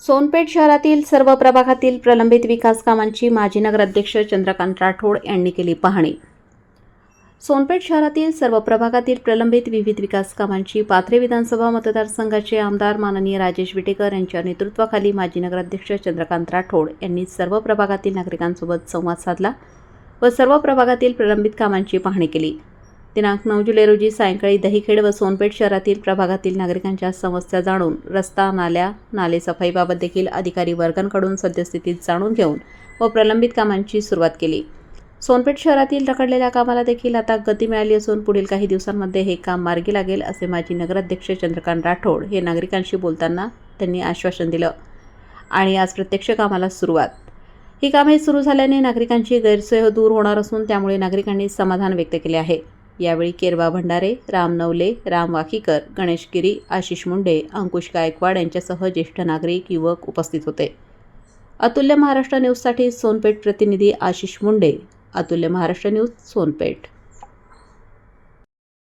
सोनपेठ शहरातील सर्व प्रभागातील प्रलंबित विकास कामांची माजी नगराध्यक्ष चंद्रकांत राठोड यांनी केली पाहणी. सोनपेठ शहरातील सर्व प्रभागातील प्रलंबित विविध विकास कामांची पाथरे विधानसभा मतदारसंघाचे आमदार माननीय राजेश विटेकर यांच्या नेतृत्वाखाली माजी नगराध्यक्ष चंद्रकांत राठोड यांनी सर्व प्रभागातील नागरिकांसोबत संवाद साधला व सर्व प्रभागातील प्रलंबित कामांची पाहणी केली. दिनांक नऊ जुलै रोजी सायंकाळी दहीखेड व सोनपेठ शहरातील प्रभागातील नागरिकांच्या समस्या जाणून रस्ता नाल्या नाले सफाईबाबत देखील अधिकारी वर्गांकडून सद्यस्थितीत जाणून घेऊन व प्रलंबित कामांची सुरुवात केली. सोनपेठ शहरातील रखडलेल्या कामाला देखील आता गती मिळाली असून पुढील काही दिवसांमध्ये हे काम मार्गी लागेल असे माजी नगराध्यक्ष चंद्रकांत राठोड हे नागरिकांशी बोलताना त्यांनी आश्वासन दिलं आणि आज प्रत्यक्ष कामाला सुरुवात. ही कामे सुरू झाल्याने नागरिकांची गैरसोय दूर होणार असून त्यामुळे नागरिकांनी समाधान व्यक्त केले आहे. यावेळी केरवा भंडारे राम नवले राम वाकीकर गणेश गिरी आशिष मुंडे अंकुश गायकवाड यांच्यासह ज्येष्ठ नागरिक युवक उपस्थित होते. अतुल्य महाराष्ट्र न्यूजसाठी सोनपेठ प्रतिनिधी आशिष मुंडे. अतुल्य महाराष्ट्र न्यूज सोनपेठ.